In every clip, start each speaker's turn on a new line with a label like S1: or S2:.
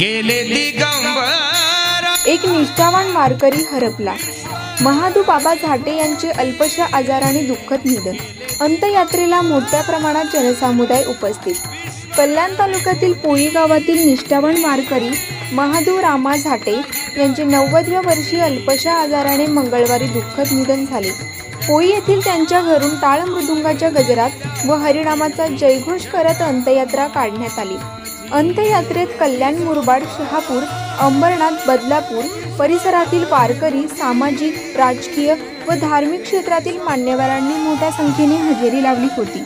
S1: गेले दिगंबर.
S2: एक निष्ठावान वारकरी हरपला. महादू बाबा झाटे यांचे अल्पशा आजाराने दुःखद निधन. अंतयात्रेला मोठ्या प्रमाणात जनसमुदाय उपस्थित. कल्याण तालुक्यातील पोळी गावातील निष्ठावान वारकरी महादू रामा झाटे यांचे नव्वदव्या वर्षी अल्पशा आजाराने मंगळवारी दुःखद निधन झाले. पोळी येथील त्यांच्या घरून टाळ मृदुंगाच्या गजरात व हरिणामाचा जयघोष करत अंतयात्रा काढण्यात आली. अंत्ययात्रेत कल्याण मुरबाड शहापूर अंबरनाथ बदलापूर परिसरातील वारकरी सामाजिक राजकीय व धार्मिक क्षेत्रातील मान्यवरांनी मोठ्या संख्येने हजेरी लावली होती.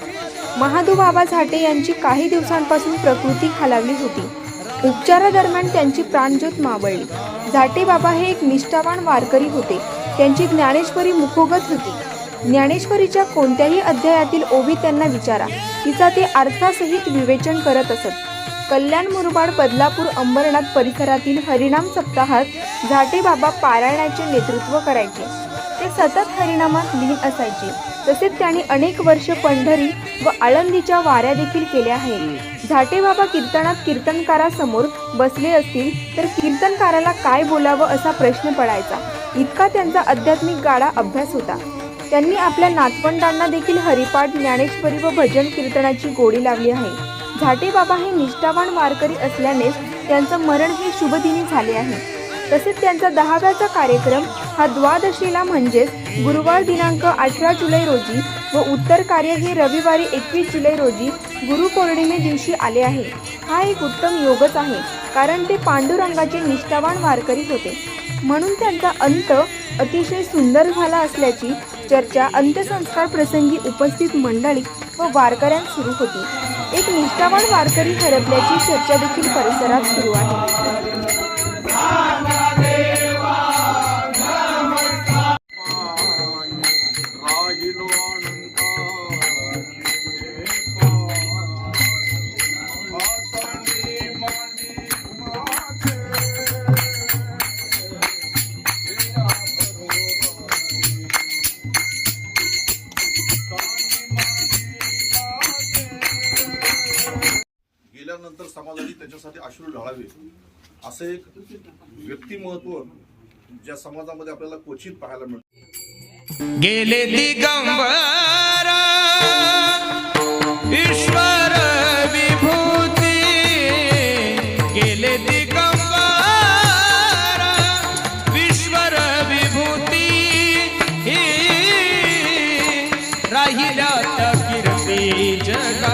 S2: महादू बाबा झाटे यांची काही दिवसांपासून प्रकृती खालावली होती. उपचारादरम्यान त्यांची प्राणज्योत मावळली. झाटे बाबा हे एक निष्ठावान वारकरी होते. त्यांची ज्ञानेश्वरी मुखोगत होती. ज्ञानेश्वरीच्या कोणत्याही अध्यायातील ओवी त्यांना विचारा. तिचा ते अर्थासहित विवेचन करत असत. कल्याण मुरबाड बदलापूर अंबरनाथ परिसरातील हरिणाम सप्ताहात झाटे बाबा पारायणाचे नेतृत्व करायचे. ते सतत हरिणामात लीन असायचे. तसेच त्यांनी अनेक वर्ष पंढरी व आळंदीच्या वाऱ्या देखील केल्या आहेत. झाटे बाबा कीर्तनात कीर्तनकारासमोर बसले असतील तर कीर्तनकाराला काय बोलावं असा प्रश्न पडायचा. इतका त्यांचा आध्यात्मिक गाडा अभ्यास होता. त्यांनी आपल्या नातवंडांना देखील हरिपाठ ज्ञानेश्वरी व भजन कीर्तनाची गोडी लावली आहे. झाटे बाबा हे निष्ठावान वारकरी असल्याने त्यांचं मरण हे शुभदिनी झाले आहे. तसेच त्यांचा दहाव्याचा कार्यक्रम हा द्वादशीला म्हणजेच गुरुवार दिनांक अठरा जुलै रोजी व उत्तर कार्य हे रविवारी एकवीस जुलै रोजी गुरुपौर्णिमे दिवशी आले आहे. हा एक उत्तम योगच आहे कारण ते पांडुरंगाचे निष्ठावान वारकरी होते. म्हणून त्यांचा अंत अतिशय सुंदर झाला असल्याची चर्चा अंत्यसंस्कार प्रसंगी उपस्थित मंडळी व वारकऱ्यांत सुरू होती. एक निष्ठावान वारकरी हरपल्याची चर्चा देखील परिसरात सुरू आहे.
S3: गेल्यानंतर समाजाने त्याच्यासाठी अश्रू ढाळावे. असं एक व्यक्तिमत्व ज्या समाजामध्ये आपल्याला क्वचित पाहायला मिळतं.
S1: गेले दिगंबर ईश्वर विभूती. गेले दिगंबर ईश्वर विभूती. राहिल्या कीर्ती जगा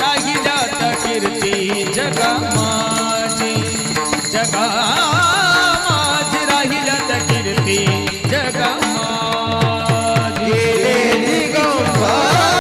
S1: राहिल्यात कीर्ती जगा.